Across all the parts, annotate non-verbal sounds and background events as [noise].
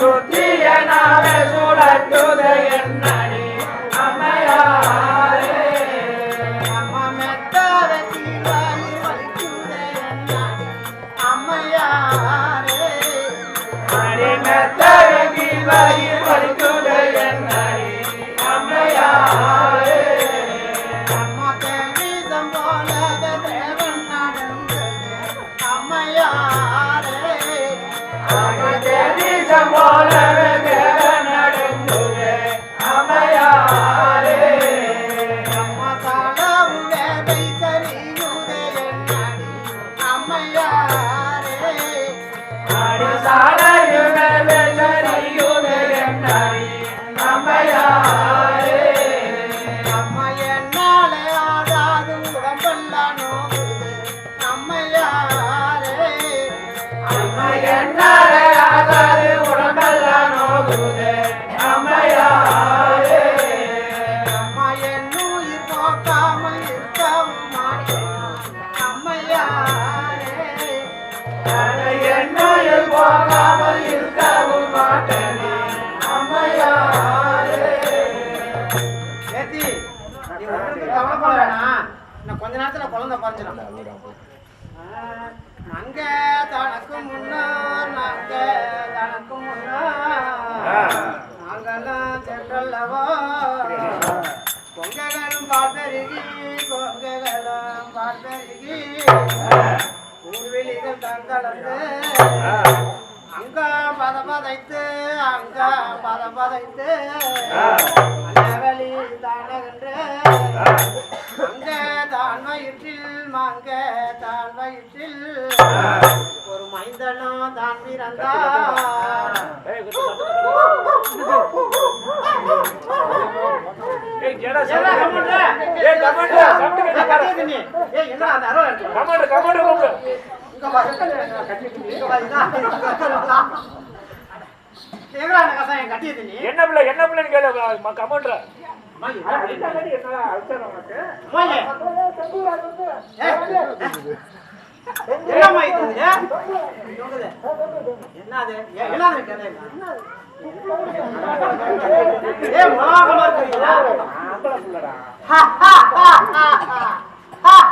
சுற்றிய நாவே சுழற்றுது கவலைப்பட வேணாம். இன்னும் கொஞ்ச நேரத்துல குழந்தை பறிஞ்சிடும் அங்க தனக்கு முன்னார் நாங்க தனக்கு முன்னார். நாங்கெல்லாம் சென்றல்லவோ? பொங்கலும் பால் பெருகி பொங்கலும் பால் பெருகி ஊர்வெளிகள் தங்கலந்து அங்க பத பதைத்து அங்க பத பதைத்து மன்னவழி தானகன்று அங்க தான் வயிற்றில் மங்க தான் வயிற்றில் ஒரு மைந்தனோ தான் இருக்கு? கமாண்டு கமாண்டு எங்கடா அந்த கசாயம் கட்டியது நீ? என்ன பிள்ளை என்ன பிள்ளைன்னு கேளு? சொல்லுது. என்னது? என்னது கதை? ஏய், மோகமா இருக்கிறீங்களா?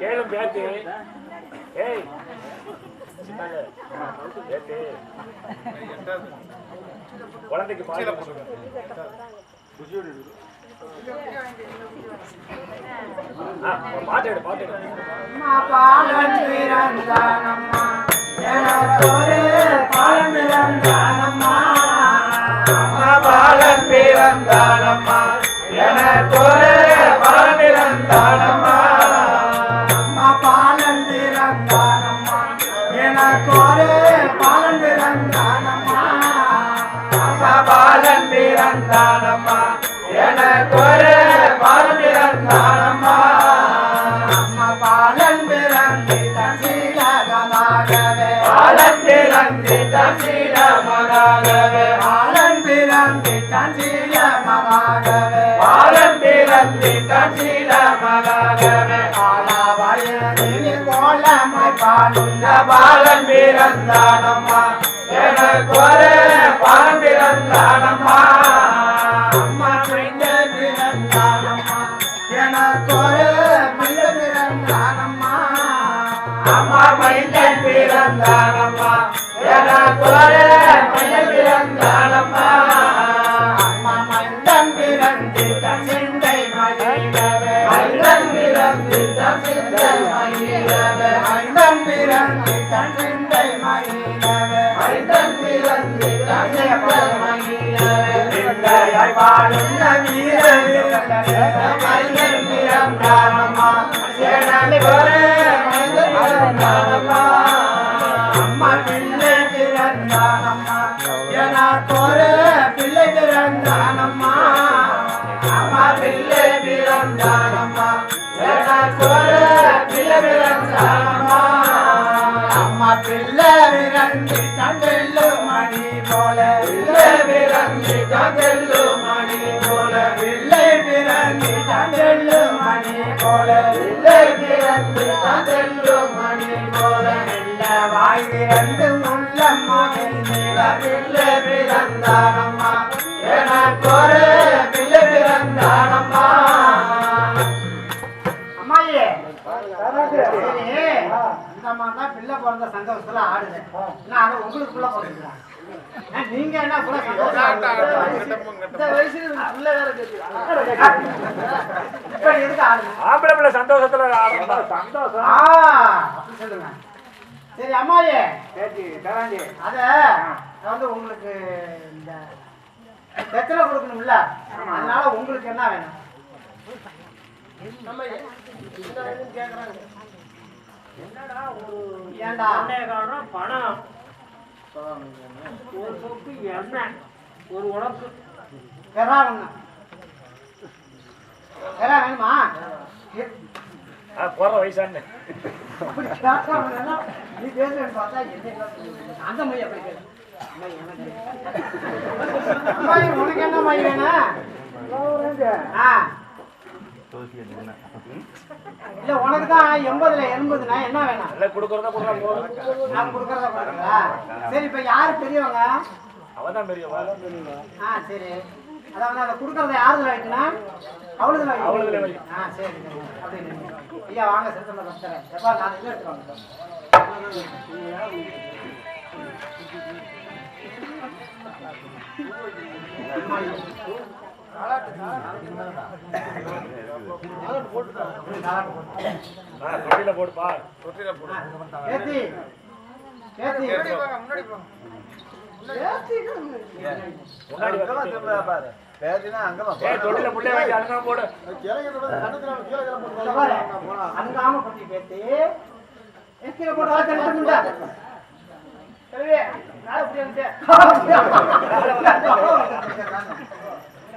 கேளு பேச்சு ஏய் குழந்தைக்கு பால் ஆ, பாட்டு பாட்டு எடு. அம்மா பாலன் பிறந்தானம்மா, பாலன் பிறந்தானம்மா. அம்மா பாலன் பிறந்தானம்மா. எனக்கொரு பிறந்தானம்மா எனக்கொரு பாலன் பிறந்தானம்மா அம்மா பாலன் பிறந்திட்டான் சீலகமாகவே. பாலன் பிறந்திட்டான் சீலமனாகவே பாலன் பிறந்திட்டான் சீலகமாகவே. பாலன் பிறந்திட்டான் சீலமனாகவே ஆலாவயலில் கோலமாய் பாலுண்ட பாலன் பிறந்தானம்மா எனக்கு ஒரு பாலன் பிறந்தானம்மா பிறந்தானம்மா எனக்கு ஒரு மைந்தன் பிறந்தானம்மா அம்மா மைந்தன் பிறந்திட்டான் சிந்தை பிறந்தானம்மா எனக்கொரு பிள்ளை பிறந்தானம்மா அம்மா பிள்ளை பிறந்து தந்தெல்லு மணி போல. பிள்ளை பிறந்து தந்தெல்லு மணி போல. பிள்ளை பிறந்து தந்தெல்லு மணி போல. பிள்ளை பிறந்து தந்தெல்லு மணி போல. வாய் பிறந்து பிள்ளை இந்த பிள்ளை வேற கேக்குது. இப்ப எதுக்கு ஆடுங்க ஆம்பளை பிள்ளை சந்தோஷத்துல. சந்தோஷம் சொல்லுங்க சரி அம்மாயே அத நான் வந்து உங்களுக்கு இந்த எத்தனை கொடுக்கணும்ல. அதனால உங்களுக்கு என்ன வேணும்? ஏன்டா பணம்? ஒரு சொப்பு எண்ணெய் ஒரு உடம்பு பெறா ஒண்ணு பெறா வேணுமா? போற கேட்காம நீ பேசுறேன்னு பார்த்தா என்ன அந்த மைய அப்படி உனக்கு என்ன மை வேணும் ஆ. இல்ல உனக்கு தான் எண்பதுல எண்பதுனா என்ன வேணும்? எல்லாம் கொடுக்கறதா கொடுக்கலாம் நான் கொடுக்கறத கொடுக்குறா? சரி இப்ப யாரு பெரியவங்க? அவன் தான் பெரியவா ஆ சரி. அதாவது அதை கொடுக்கறத யாருதுல வைக்கணும்? அவளுதுல அவளுதுல வை. வைக்கணும். ஆ சரி. அப்படின்னு. ஐயா வாங்க சிறுத்தம்பரம் கத்துறேன் எப்பா நான் எடுத்து வாங்க ஆ, தொட்டில போடுப்பா ஏத்தி. ஏத்தி. முன்னாடி தொட்டில போடு. அங்காம பட்டி பேத்தி. கீழே போட்டு [laughs] [laughs]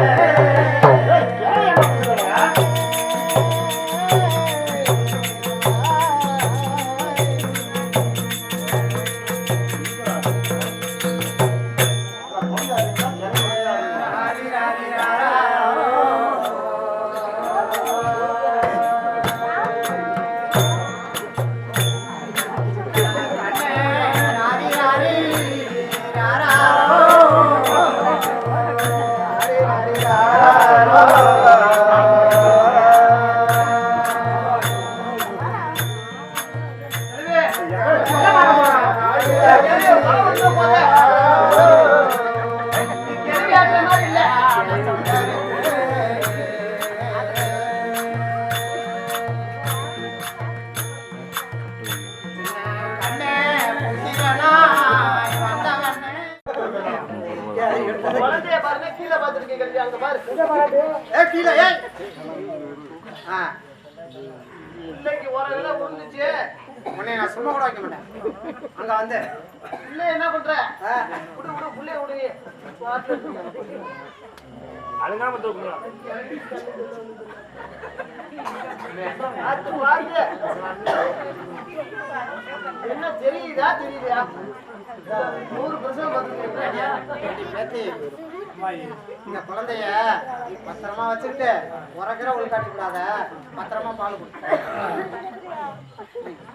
Thank you. உன்னை நான் சும்மா கூட வைக்க மாட்டேன் அங்க வந்து. இல்ல என்ன பண்ற? விடு விடு புள்ளே விடு. அழுங்காம தூக்குறான் என்ன தெரியுதா தெரியுதா? நூறு பர்சன்ட் பார்த்துருக்கேன் இந்த குழந்தைய பத்திரமா வச்சுக்கிட்டு உறக்கிற உள்காட்டி காட்டிக்கூடாத பத்திரமா பால் கொடுத்து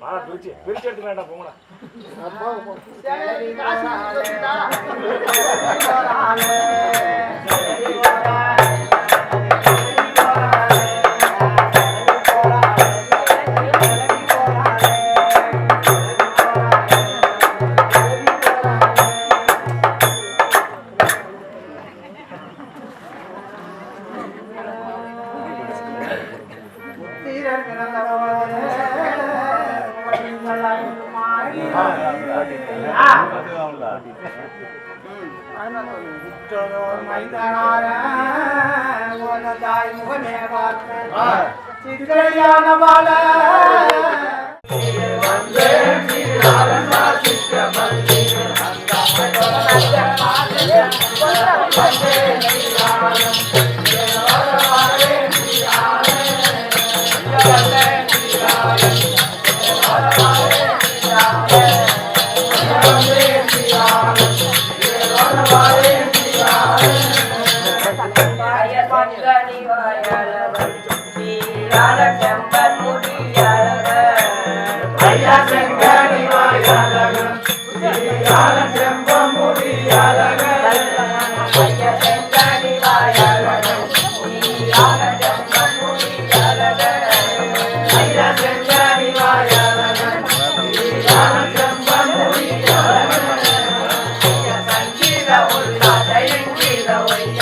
மாலை பிரிச்சு பிரிச்சு எடுத்து வேண்டாம் போங்கடா. சரி மைந்தனார உனதாய் முகமே பார்க்க. சித்தடியானவாள ஒய்யா ஒய்யா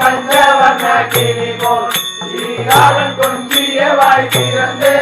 பஞ்சவண்ண கிளி போல் சீராளன் கொஞ்சிய வாய் திறந்து.